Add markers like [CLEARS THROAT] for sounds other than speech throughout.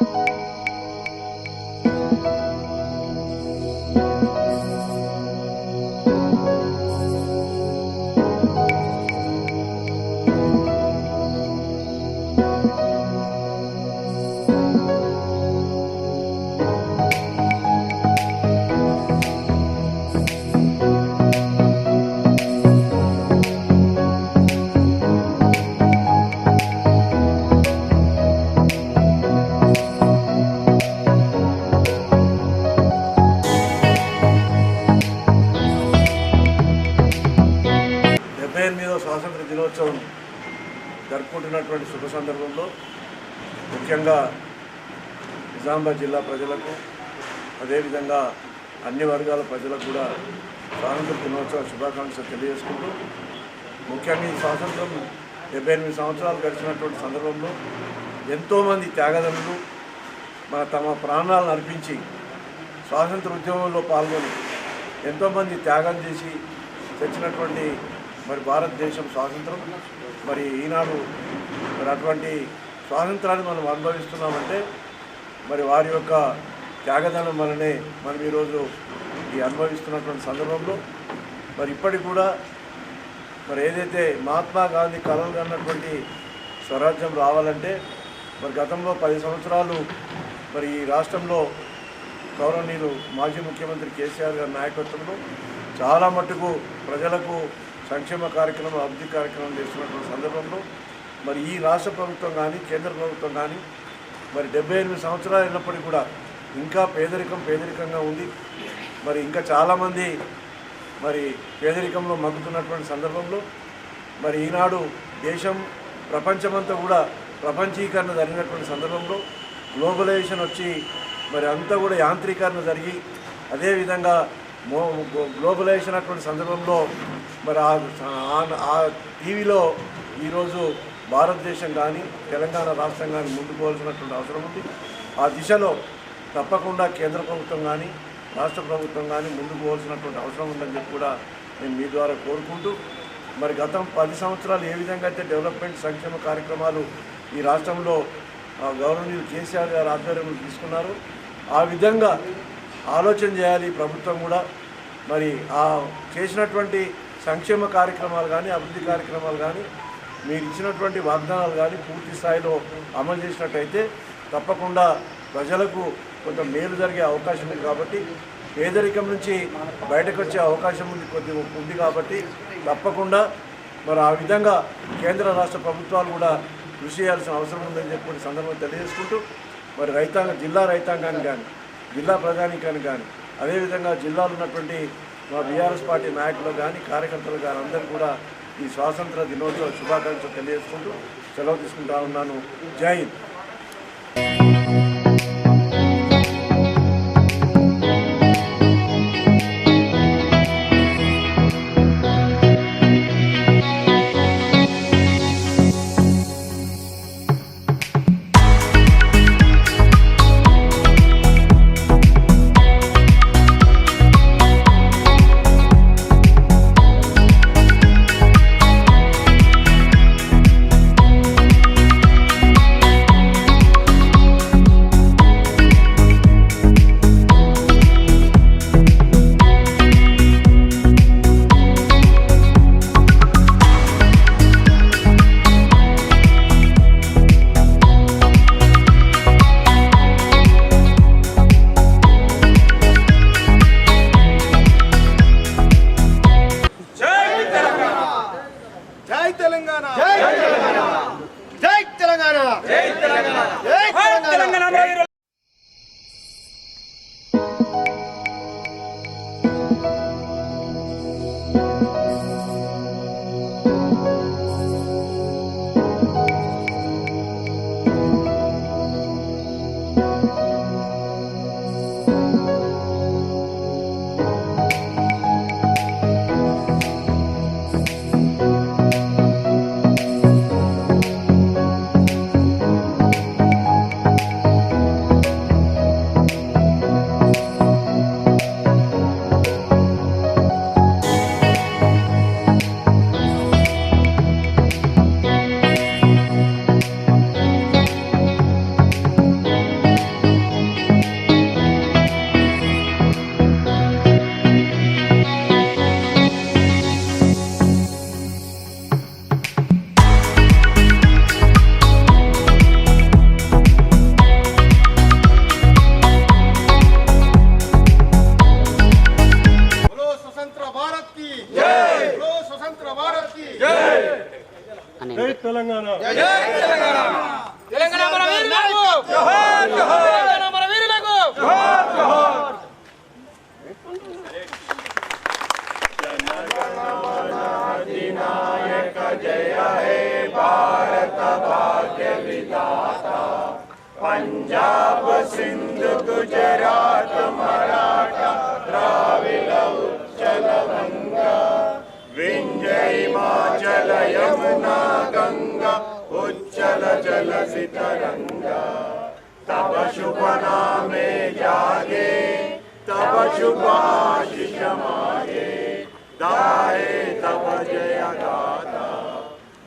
డెబ్బై [LAUGHS] జరుపుకుంటున్నటువంటి శుభ సందర్భంలో ముఖ్యంగా నిజామాబాద్ జిల్లా ప్రజలకు అదేవిధంగా అన్ని వర్గాల ప్రజలకు కూడా స్వాతంత్ర దినోత్సవ శుభాకాంక్షలు తెలియజేసుకుంటూ ముఖ్యంగా ఈ స్వాతంత్రం డెబ్బై ఎనిమిది సంవత్సరాలు గడిచినటువంటి సందర్భంలో ఎంతోమంది త్యాగదనులు మన తమ ప్రాణాలను అర్పించి స్వాతంత్ర ఉద్యమంలో పాల్గొని ఎంతోమంది త్యాగం చేసి తెచ్చినటువంటి మరి భారతదేశం స్వాతంత్రం. మరి ఈనాడు మరి అటువంటి స్వాతంత్రాన్ని మనం అనుభవిస్తున్నామంటే మరి వారి యొక్క త్యాగదనం వలనే మనం ఈరోజు ఈ అనుభవిస్తున్నటువంటి సందర్భంలో మరి ఇప్పటికి కూడా మరి ఏదైతే మహాత్మా గాంధీ కలలు కన్నటువంటి స్వరాజ్యం రావాలంటే మరి గతంలో పది సంవత్సరాలు మరి ఈ రాష్ట్రంలో గౌరవనీయులు మాజీ ముఖ్యమంత్రి కేసీఆర్ గారి నాయకత్వంలో చాలా మట్టుకు ప్రజలకు సంక్షేమ కార్యక్రమం అభివృద్ధి కార్యక్రమం చేస్తున్నటువంటి సందర్భంలో మరి ఈ రాష్ట్ర ప్రభుత్వం కానీ కేంద్ర ప్రభుత్వం కానీ మరి డెబ్బై ఎనిమిది సంవత్సరాలు అయినప్పటికీ కూడా ఇంకా పేదరికం పేదరికంగా ఉంది. మరి ఇంకా చాలామంది మరి పేదరికంలో మగ్గుతున్నటువంటి సందర్భంలో మరి ఈనాడు దేశం ప్రపంచమంతా కూడా ప్రపంచీకరణ జరిగినటువంటి సందర్భంలో గ్లోబలైజేషన్ వచ్చి మరి అంతా కూడా యాంత్రీకరణ జరిగి అదేవిధంగా మో గ్లోబలైజేషన్ అటువంటి సందర్భంలో మరి ఆ- ఆ టీవీలో ఈరోజు భారతదేశం కానీ తెలంగాణ రాష్ట్రం కానీ ముందుకు పోవాల్సినటువంటి అవసరం ఉంది. ఆ దిశలో తప్పకుండా కేంద్ర ప్రభుత్వం కానీ రాష్ట్ర ప్రభుత్వం కానీ ముందుకు పోవాల్సినటువంటి అవసరం ఉందని చెప్పి కూడా నేను మీ ద్వారా కోరుకుంటూ మరి గతం పది సంవత్సరాలు ఏ విధంగా అయితే డెవలప్మెంట్ సంక్షేమ కార్యక్రమాలు ఈ రాష్ట్రంలో ఆ, కేసీఆర్ గారు ఆధ్వర్యంలో తీసుకున్నారు ఆ విధంగా ఆలోచన చేయాలి ప్రభుత్వం కూడా. మరి ఆ చేసినటువంటి సంక్షేమ కార్యక్రమాలు కానీ అభివృద్ధి కార్యక్రమాలు కానీ మీరు ఇచ్చినటువంటి వాగ్దానాలు కానీ పూర్తి స్థాయిలో అమలు చేసినట్టయితే తప్పకుండా ప్రజలకు కొంత మేలు జరిగే అవకాశం ఉంది కాబట్టి పేదరికం నుంచి బయటకు వచ్చే అవకాశం ఉంది కొద్ది ఉంది కాబట్టి తప్పకుండా మరి ఆ విధంగా కేంద్ర రాష్ట్ర ప్రభుత్వాలు కూడా కృషి చేయాల్సిన అవసరం ఉందని చెప్పి సందర్భం తెలియజేసుకుంటూ మరి రైతాంగ జిల్లా రైతాంగానికి కానీ జిల్లా ప్రధానికానికి కానీ అదేవిధంగా జిల్లాలో ఉన్నటువంటి మా బీఆర్ఎస్ పార్టీ నాయకులు కానీ కార్యకర్తలు కానీ అందరూ కూడా ఈ స్వాతంత్ర దినోత్సవ శుభాకాంక్షలు తెలియజేసుకుంటూ సెలవు తీసుకుంటా ఉన్నాను. జై హింద్. అని జై తెలంగాణ తెలంగాణ మన వీరులకు తెలంగాణ మన వీరులకు हिमाचल यमुना गंगा उज्जल जल सितरंगा तब शुभ नामे जागे तब शुभ आशिष माये दाए तब जय दाता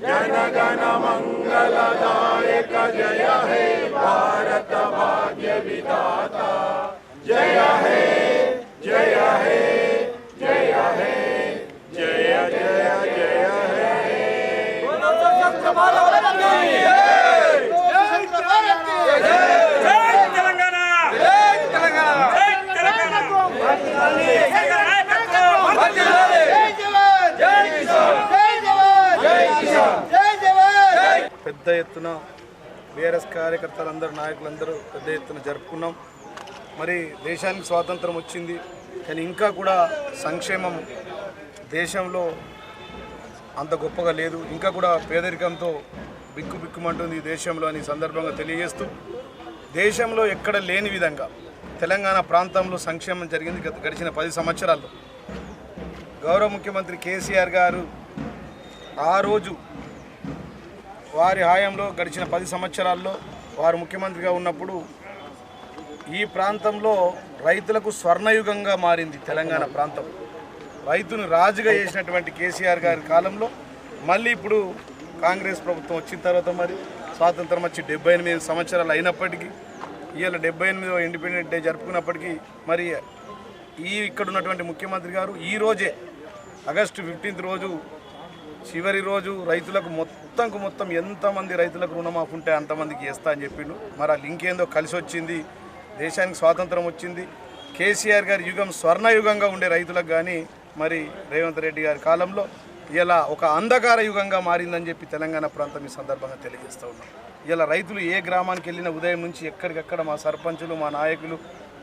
जन गण मंगल दायक जय हे भारत भाग्य विदाता जय हे పెద్ద ఎత్తున బీఆర్ఎస్ కార్యకర్తలందరూ నాయకులందరూ పెద్ద ఎత్తున జరుపుకున్నాం. మరి దేశానికి స్వాతంత్రం వచ్చింది కానీ ఇంకా కూడా సంక్షేమం దేశంలో అంత గొప్పగా లేదు. ఇంకా కూడా పేదరికంతో బిక్కు బిక్కుమంటుంది ఈ దేశంలో అని సందర్భంగా తెలియజేస్తూ దేశంలో ఎక్కడ లేని విధంగా తెలంగాణ ప్రాంతంలో సంక్షేమం జరిగింది గడిచిన పది సంవత్సరాల్లో. గౌరవ ముఖ్యమంత్రి కేసీఆర్ గారు ఆ రోజు వారి హాయంలో గడిచిన పది సంవత్సరాల్లో వారు ముఖ్యమంత్రిగా ఉన్నప్పుడు ఈ ప్రాంతంలో రైతులకు స్వర్ణయుగంగా మారింది తెలంగాణ ప్రాంతం. రైతును రాజుగా చేసినటువంటి కేసీఆర్ గారి కాలంలో మళ్ళీ ఇప్పుడు కాంగ్రెస్ ప్రభుత్వం వచ్చిన తర్వాత మరి స్వాతంత్రం వచ్చి డెబ్బై ఎనిమిది సంవత్సరాలు అయినప్పటికీ ఇవాళ డెబ్బై ఎనిమిదో ఇండిపెండెంట్ డే జరుపుకున్నప్పటికీ మరి ఈ ఇక్కడ ఉన్నటువంటి ముఖ్యమంత్రి గారు ఈ రోజే ఆగస్టు ఫిఫ్టీన్త్ రోజు చివరి రోజు రైతులకు మొత్తంకు మొత్తం ఎంతమంది రైతులకు రుణమాఫీ ఉంటే అంతమందికి ఇస్తా అని చెప్పిండు. మరి ఆ లింక్ ఏందో కలిసి వచ్చింది దేశానికి స్వాతంత్రం వచ్చింది. కేసీఆర్ గారి యుగం స్వర్ణయుగంగా ఉండే రైతులకు కానీ మరి రేవంత్ రెడ్డి గారి కాలంలో ఇలా ఒక అంధకార యుగంగా మారిందని చెప్పి తెలంగాణ ప్రాంతం ఈ సందర్భంగా తెలియజేస్తూ ఉన్నాం. ఇలా రైతులు ఏ గ్రామానికి వెళ్ళిన ఉదయం నుంచి ఎక్కడికక్కడ మా సర్పంచులు మా నాయకులు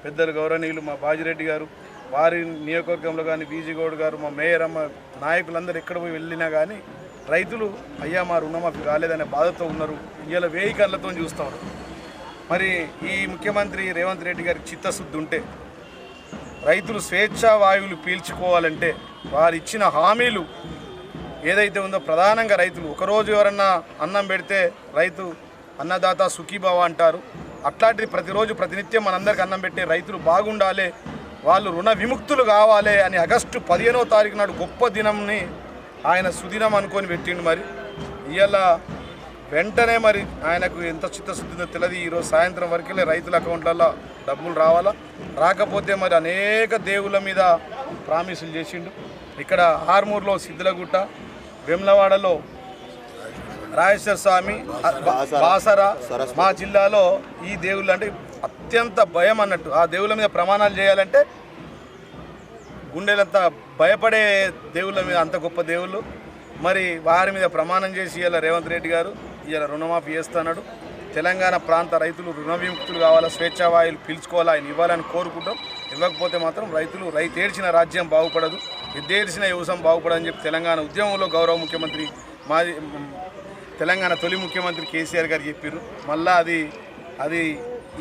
పెద్దలు గౌరవనీయులు మా బాజిరెడ్డి గారు వారి నియోజకవర్గంలో కానీ బీజీగౌడ్ గారు మా మేయర్ అమ్మ నాయకులందరూ ఎక్కడ పోయి వెళ్ళినా కానీ రైతులు అయ్యా మా రుణమాఫీ కాలేదనే బాధతో ఉన్నారు. ఇలా వేయి కళ్ళతో చూస్తూ మరి ఈ ముఖ్యమంత్రి రేవంత్ రెడ్డి గారికి చిత్తశుద్ధి ఉంటే రైతులు స్వేచ్ఛా వాయువులు పీల్చుకోవాలంటే వారు ఇచ్చిన హామీలు ఏదైతే ఉందో ప్రధానంగా రైతులు. ఒకరోజు ఎవరన్నా అన్నం పెడితే రైతు అన్నదాత సుఖీభావ అంటారు. అట్లాంటిది ప్రతిరోజు ప్రతినిత్యం మనందరికి అన్నం పెట్టే రైతులు బాగుండాలి వాళ్ళు రుణ విముక్తులు కావాలి అని ఆగస్టు పదిహేనవ తారీఖు నాడు గొప్ప దినంని ఆయన సుదినం అనుకొని పెట్టిండు మరి. ఇవాళ వెంటనే మరి ఆయనకు ఎంత చిత్తశుద్ధిందో తెలియదు ఈరోజు సాయంత్రం వరకు రైతుల అకౌంట్లలో డబ్బులు రావాలా? రాకపోతే మరి అనేక దేవుళ్ళ మీద ప్రామిసులు చేసిండు. ఇక్కడ ఆర్మూర్లో సిద్ధులగుట్ట వెమ్లవాడలో రాజేశ్వర స్వామి బాసర మా జిల్లాలో ఈ దేవుళ్ళు అంటే అత్యంత భయం అన్నట్టు. ఆ దేవుళ్ళ మీద ప్రమాణాలు చేయాలంటే గుండెలంతా భయపడే దేవుళ్ళ మీద అంత గొప్ప దేవుళ్ళు. మరి వారి మీద ప్రమాణం చేసి ఇలా రేవంత్ రెడ్డి గారు ఇలా రుణమాఫీ చేస్తున్నాడు. తెలంగాణ ప్రాంత రైతులు రుణ విముక్తులు కావాలా స్వేచ్ఛావాయులు పిలుచుకోవాలా ఆయన ఇవ్వాలని కోరుకుంటాం. ఇవ్వకపోతే మాత్రం రైతులు రైతు ఏడ్చిన రాజ్యం బాగుపడదు. ఎద్దేడ్చిన వ్యవసాయం బాగుపడదని చెప్పి తెలంగాణ ఉద్యమంలో గౌరవ ముఖ్యమంత్రి మాది తెలంగాణ తొలి ముఖ్యమంత్రి కేసీఆర్ గారు చెప్పారు మళ్ళీ అది అది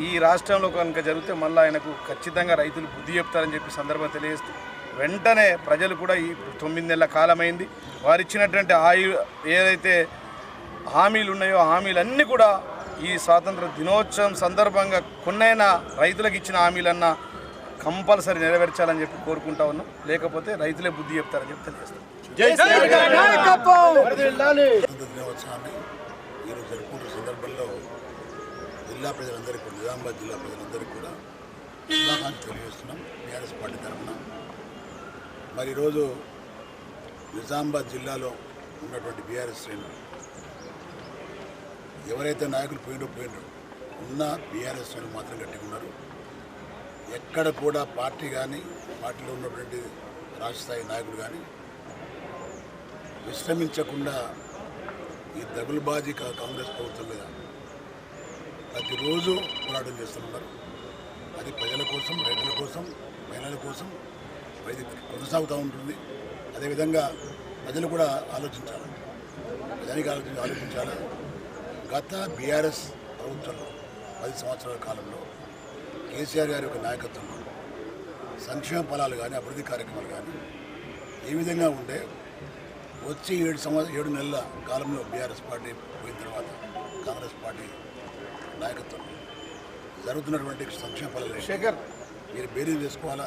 ఈ రాష్ట్రంలో కనుక జరిగితే మళ్ళీ ఆయనకు ఖచ్చితంగా రైతులు బుద్ధి చెప్తారని చెప్పి సందర్భం తెలియజేస్తూ వెంటనే ప్రజలు కూడా ఈ తొమ్మిది నెలల కాలమైంది. వారు ఇచ్చినటువంటి ఆయు ఏదైతే హామీలు ఉన్నాయో హామీలన్నీ కూడా ఈ స్వాతంత్ర దినోత్సవం సందర్భంగా కొన్నైనా రైతులకు ఇచ్చిన హామీలన్నా కంపల్సరీ నెరవేర్చాలని చెప్పి కోరుకుంటా ఉన్నాం. లేకపోతే రైతులే బుద్ధి చెప్తారని చెప్పి తెలియజేస్తాం. ఈరోజు జరుపుకుంటున్న సందర్భంలో జిల్లా ప్రజలందరికీ కూడా నిజామాబాద్ జిల్లా ప్రజలందరికీ కూడా శుభాకాంక్షలు తెలియజేస్తున్నాం. టీఆర్ఎస్ పార్టీ తరఫున. మరి ఈరోజు నిజామాబాద్ జిల్లాలో ఉన్నటువంటి బీఆర్ఎస్ శ్రేణులు ఎవరైతే నాయకులు పోయిండో పోయిండో ఉన్న బీఆర్ఎస్ వాళ్ళు మాత్రం గట్టిగా ఉన్నారు. ఎక్కడ కూడా పార్టీ కానీ పార్టీలో ఉన్నటువంటి రాష్ట్రస్థాయి నాయకులు కానీ విశ్రమించకుండా ఈ దగులుబాజీ కా- కాంగ్రెస్ ప్రభుత్వం మీద ప్రతిరోజు పోరాటం చేస్తున్నారు. అది ప్రజల కోసం రైతుల కోసం మహిళల కోసం ఇది కొనసాగుతూ ఉంటుంది. అదేవిధంగా ప్రజలు కూడా ఆలోచించాలి. ప్రజానికి ఆలోచించి ఆలోచించాలి? గత బీఆర్ఎస్ ప్రభుత్వంలో పది సంవత్సరాల కాలంలో కేసీఆర్ గారి యొక్క నాయకత్వంలో సంక్షేమ ఫలాలు కానీ అభివృద్ధి కార్యక్రమాలు కానీ ఏ విధంగా ఉంటే వచ్చి ఏడు సంవత్సరం ఏడు నెలల కాలంలో బీఆర్ఎస్ పార్టీ పోయిన తర్వాత కాంగ్రెస్ పార్టీ నాయకత్వం జరుగుతున్నటువంటి సంక్షేమ ఫలాలు శేఖర్. మీరు బేరీ చేసుకోవాలా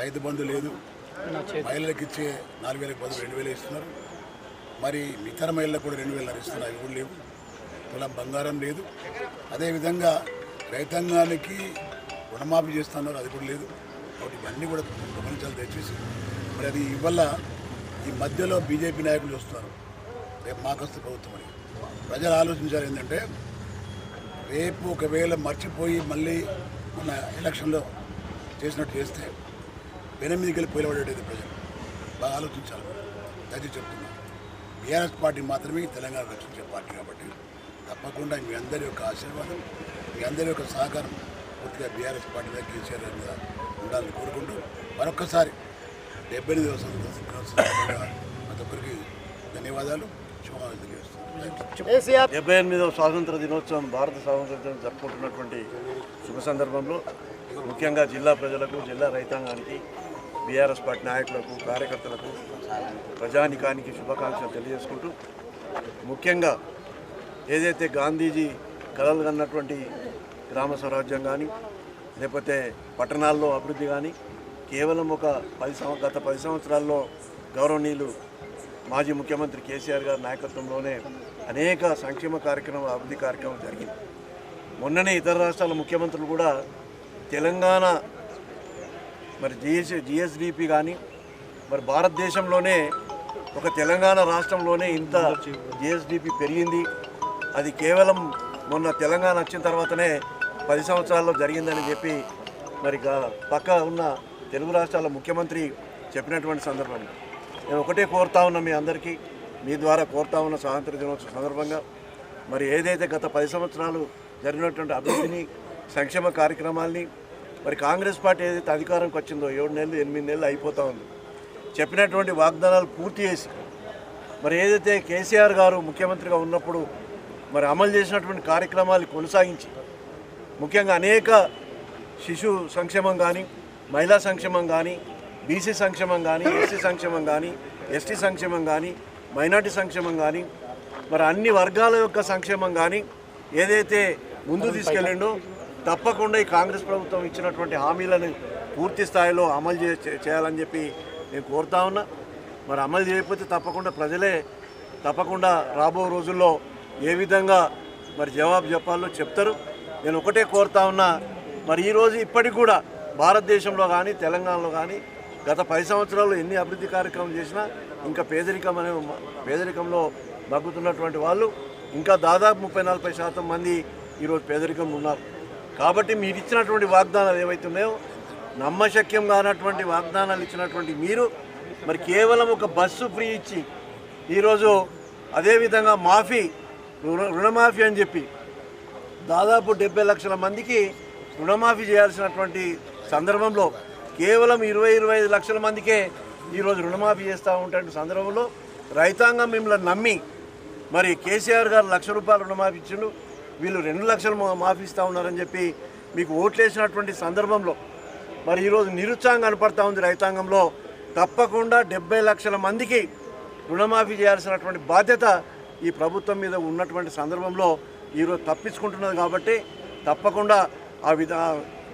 రైతు బంధు లేదు. మహిళలకు ఇచ్చే నాలుగు వేలకు బదులు రెండు వేలు ఇస్తున్నారు. మరి ఇతర మహిళలకు కూడా రెండు వేలు ఇస్తున్నారు. అవి కూడా లేవు. తులం బంగారం లేదు. అదేవిధంగా రైతాంగానికి రుణమాఫీ చేస్తున్నారు అది కూడా లేదు. కాబట్టి ఇవన్నీ కూడా గమనించాలి దయచేసి. మరి అది ఇవల్ల ఈ మధ్యలో బీజేపీ నాయకులు చూస్తున్నారు. రేపు మాకస్తు ప్రభుత్వం అని. ప్రజలు ఆలోచించాలి ఏంటంటే రేపు ఒకవేళ మర్చిపోయి మళ్ళీ మన ఎలక్షన్లో చేసినట్టు చేస్తే వెనమిదికి వెళ్ళి పోయినబడేది ప్రజలు? బాగా ఆలోచించాలి. దయచేసి చెప్తున్నా. బీఆర్ఎస్ పార్టీ మాత్రమే తెలంగాణ రక్షించే పార్టీ కాబట్టి తప్పకుండా మీ అందరి యొక్క ఆశీర్వాదం మీ అందరి యొక్క సహకారం పూర్తిగా బీఆర్ఎస్ పార్టీ మీద కేసీఆర్ గారి మీద ఉండాలని కోరుకుంటూ మరొక్కసారి డెబ్బై ఎనిమిది ప్రతి ఒక్కరికి ధన్యవాదాలు. తెలియజేస్తున్నాను. డెబ్బై ఎనిమిదవ స్వాతంత్ర దినోత్సవం భారత స్వాతంత్ర దినోత్సవం జరుపుకుంటున్నటువంటి శుభ సందర్భంలో ముఖ్యంగా జిల్లా ప్రజలకు జిల్లా రైతాంగానికి బీఆర్ఎస్ పార్టీ నాయకులకు కార్యకర్తలకు ప్రజానికానికి శుభాకాంక్షలు తెలియజేసుకుంటూ ముఖ్యంగా ఏదైతే గాంధీజీ కలలు కన్నటువంటి గ్రామ స్వరాజ్యం కానీ లేకపోతే పట్టణాల్లో అభివృద్ధి కానీ కేవలం ఒక పది గత పది సంవత్సరాల్లో గౌరవనీయులు మాజీ ముఖ్యమంత్రి కేసీఆర్ గారి నాయకత్వంలోనే అనేక సంక్షేమ కార్యక్రమం అభివృద్ధి కార్యక్రమం జరిగింది. మొన్ననే ఇతర రాష్ట్రాల ముఖ్యమంత్రులు కూడా తెలంగాణ మరి జిఎస్ జిఎస్డిపి కానీ మరి భారతదేశంలోనే ఒక తెలంగాణ రాష్ట్రంలోనే ఇంత జిఎస్డిపి పెరిగింది. అది కేవలం మొన్న తెలంగాణ వచ్చిన తర్వాతనే పది సంవత్సరాల్లో జరిగిందని చెప్పి మరి పక్క ఉన్న తెలుగు రాష్ట్రాల ముఖ్యమంత్రి చెప్పినటువంటి సందర్భం. నేను ఒకటే కోరుతా ఉన్నా మీ అందరికీ మీ ద్వారా కోరుతా ఉన్న స్వాతంత్ర దినోత్సవ సందర్భంగా. మరి ఏదైతే గత పది సంవత్సరాలు జరిగినటువంటి అభివృద్ధిని సంక్షేమ కార్యక్రమాల్ని మరి కాంగ్రెస్ పార్టీ ఏదైతే అధికారంకి వచ్చిందో ఏడు నెలలు ఎనిమిది నెలలు అయిపోతూ ఉంది. చెప్పినటువంటి వాగ్దానాలు పూర్తి చేసి మరి ఏదైతే కేసీఆర్ గారు ముఖ్యమంత్రిగా ఉన్నప్పుడు మరి అమలు చేసినటువంటి కార్యక్రమాలు కొనసాగించి ముఖ్యంగా అనేక శిశు సంక్షేమం కానీ మహిళా సంక్షేమం కానీ బీసీ సంక్షేమం కానీ ఎస్సీ సంక్షేమం కానీ ఎస్టీ సంక్షేమం కానీ మైనార్టీ సంక్షేమం కానీ మరి అన్ని వర్గాల యొక్క సంక్షేమం కానీ ఏదైతే ముందు తీసుకెళ్ళిండో తప్పకుండా ఈ కాంగ్రెస్ ప్రభుత్వం ఇచ్చినటువంటి హామీలను పూర్తి స్థాయిలో అమలు చే- చేయాలని చెప్పి నేను కోరుతా ఉన్నా. మరి అమలు చేయకపోతే తప్పకుండా ప్రజలే తప్పకుండా రాబో రోజుల్లో ఏ విధంగా మరి జవాబు చెప్పాలో చెప్తారు. నేను ఒకటే కోరుతా ఉన్నా మరి ఈరోజు ఇప్పటికి కూడా భారతదేశంలో కానీ తెలంగాణలో కానీ గత పది సంవత్సరాలు ఎన్ని అభివృద్ధి కార్యక్రమం చేసినా ఇంకా పేదరికం అనే పేదరికంలో మగ్గుతున్నటువంటి వాళ్ళు ఇంకా దాదాపు ముప్పై నలభై శాతం మంది ఈరోజు పేదరికంలో ఉన్నారు. కాబట్టి మీరు ఇచ్చినటువంటి వాగ్దానాలు ఏవైతున్నాయో నమ్మశక్యం కానటువంటి వాగ్దానాలు ఇచ్చినటువంటి మీరు మరి కేవలం ఒక బస్సు ఫ్రీ ఇచ్చి ఈరోజు అదేవిధంగా మాఫీ రుణ రుణమాఫీ అని చెప్పి దాదాపు డెబ్బై లక్షల మందికి రుణమాఫీ చేయాల్సినటువంటి సందర్భంలో కేవలం ఇరవై ఇరవై ఐదు లక్షల మందికే ఈరోజు రుణమాఫీ చేస్తూ ఉంటే సందర్భంలో రైతాంగం మిమ్మల్ని నమ్మి మరి కేసీఆర్ గారు లక్ష రూపాయలు రుణమాఫీ ఇచ్చిండు. వీళ్ళు రెండు లక్షలు మా- మాఫీ ఇస్తూ ఉన్నారని చెప్పి మీకు ఓట్లేసినటువంటి సందర్భంలో మరి ఈరోజు నిరుత్సాహం కనపడతా ఉంది రైతాంగంలో. తప్పకుండా డెబ్బై లక్షల మందికి రుణమాఫీ చేయాల్సినటువంటి బాధ్యత ఈ ప్రభుత్వం మీద ఉన్నటువంటి సందర్భంలో ఈరోజు తప్పించుకుంటున్నది కాబట్టి తప్పకుండా ఆ విధ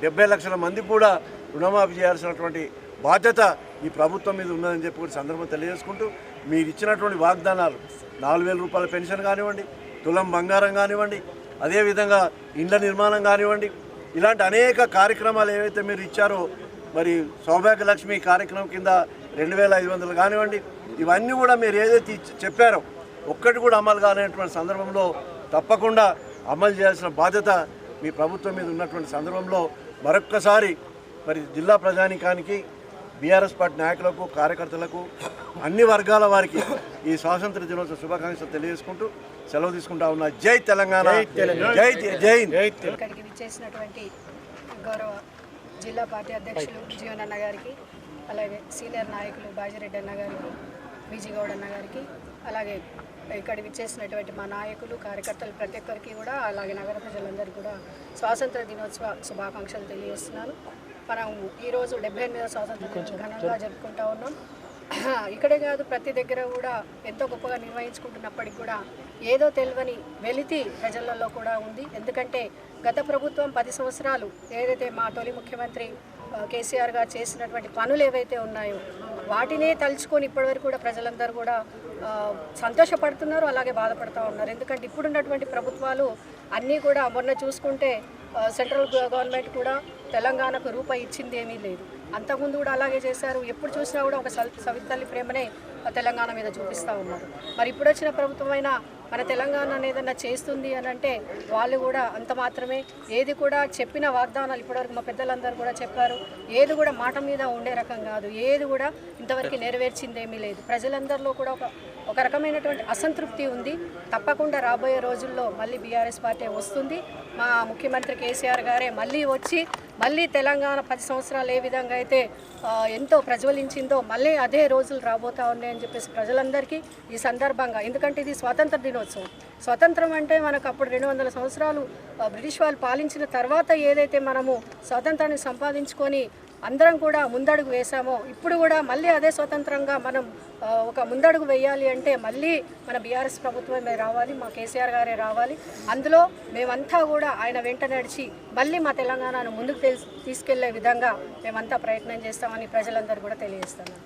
డెబ్బై లక్షల మంది కూడా రుణమాఫీ చేయాల్సినటువంటి బాధ్యత ఈ ప్రభుత్వం మీద ఉన్నదని చెప్పి కూడా సందర్భం తెలియజేసుకుంటూ మీరు ఇచ్చినటువంటి వాగ్దానాలు నాలుగు వేల రూపాయల పెన్షన్ కానివ్వండి తులం బంగారం కానివ్వండి అదేవిధంగా ఇండ్ల నిర్మాణం కానివ్వండి ఇలాంటి అనేక కార్యక్రమాలు ఏవైతే మీరు ఇచ్చారో మరి సౌభాగ్యలక్ష్మి కార్యక్రమం కింద రెండు వేల ఐదు వందలు కానివ్వండి ఇవన్నీ కూడా మీరు ఏదైతే చెప్పారో ఒక్కటి కూడా అమలు కానటువంటి సందర్భంలో తప్పకుండా అమలు చేయాల్సిన బాధ్యత మీ ప్రభుత్వం మీద ఉన్నటువంటి సందర్భంలో మరొక్కసారి మరి జిల్లా ప్రజానికానికి బీఆర్ఎస్ పార్టీ నాయకులకు కార్యకర్తలకు అన్ని వర్గాల వారికి ఈ స్వాతంత్ర దినోత్సవ శుభాకాంక్షలు తెలియజేసుకుంటూ సెలవు తీసుకుంటా ఉన్నా. జై తెలంగాణ. జై జై హింద్. ఇక్కడికి విచ్చేసినటువంటి గౌరవ జిల్లా పార్టీ అధ్యక్షులు జీవన్ అన్న గారికి అలాగే సీనియర్ నాయకులు బాజిరెడ్డి అన్న గారికి విజయగౌడ్ అన్న గారికి అలాగే ఇక్కడ విచ్చేసినటువంటి మా నాయకులు కార్యకర్తలు ప్రతి ఒక్కరికి కూడా అలాగే నగర ప్రజలందరికీ కూడా స్వాతంత్ర దినోత్సవ శుభాకాంక్షలు తెలియజేస్తున్నాను. మనం ఈరోజు డెబ్బై ఎనిమిదవ స్వాతంత్ర దినోత్సవం ఘనంగా జరుపుకుంటా ఉన్నాం. [CLEARS THROAT] ఇక్కడే కాదు ప్రతి దగ్గర కూడా ఎంతో గొప్పగా నిర్వహించుకుంటున్నప్పటికీ కూడా ఏదో తెలియని వెలితి ప్రజలలో కూడా ఉంది. ఎందుకంటే గత ప్రభుత్వం పది సంవత్సరాలు ఏదైతే మా తొలి ముఖ్యమంత్రి కేసీఆర్ గారు చేసినటువంటి పనులు ఏవైతే ఉన్నాయో వాటినే తలుచుకొని ఇప్పటివరకు కూడా ప్రజలందరూ కూడా సంతోషపడుతున్నారు అలాగే బాధపడుతూ ఉన్నారు. ఎందుకంటే ఇప్పుడున్నటువంటి ప్రభుత్వాలు అన్నీ కూడా మొన్న చూసుకుంటే సెంట్రల్ గవర్నమెంట్ కూడా తెలంగాణకు రూపాయి ఇచ్చింది ఏమీ లేదు. అంతకుముందు కూడా అలాగే చేశారు. ఎప్పుడు చూసినా కూడా ఒక సవితల్లి ప్రేమనే తెలంగాణ మీద చూపిస్తూ ఉన్నారు. మరి ఇప్పుడు వచ్చిన ప్రభుత్వం అయినా మన తెలంగాణ ఏదన్నా చేస్తుంది అని అంటే వాళ్ళు కూడా అంత మాత్రమే. ఏది కూడా చెప్పిన వాగ్దానాలు ఇప్పటివరకు మా పెద్దలందరూ కూడా చెప్పారు. ఏది కూడా మాట మీద ఉండే రకం కాదు. ఏది కూడా ఇంతవరకు నెరవేర్చింది ఏమీ లేదు. ప్రజలందరిలో కూడా ఒక ఒక రకమైనటువంటి అసంతృప్తి ఉంది. తప్పకుండా రాబోయే రోజుల్లో మళ్ళీ బీఆర్ఎస్ పార్టీ వస్తుంది. మా ముఖ్యమంత్రి కేసీఆర్ గారే మళ్ళీ వచ్చి మళ్ళీ తెలంగాణ పది సంవత్సరాలు ఏ విధంగా అయితే ఎంతో ప్రజ్వలించిందో మళ్ళీ అదే రోజులు రాబోతా ఉన్నాయని చెప్పేసి ప్రజలందరికీ ఈ సందర్భంగా ఎందుకంటే ఇది స్వాతంత్ర దినోత్సవం. స్వతంత్రం అంటే మనకు అప్పుడు రెండు వందల సంవత్సరాలు బ్రిటిష్ వాళ్ళు పాలించిన తర్వాత ఏదైతే మనము స్వాతంత్రాన్ని సంపాదించుకొని అందరం కూడా ముందడుగు వేశామో. ఇప్పుడు కూడా మళ్ళీ అదే స్వతంత్రంగా మనం ఒక ముందడుగు వేయాలి అంటే మళ్ళీ మన బీఆర్ఎస్ ప్రభుత్వమే రావాలి మా కేసీఆర్ గారే రావాలి. అందులో మేమంతా కూడా ఆయన వెంట నడిచి మళ్ళీ మా తెలంగాణను ముందుకు తీసుకెళ్ళే విధంగా మేమంతా ప్రయత్నం చేస్తామని ప్రజలందరూ కూడా తెలియజేస్తున్నాం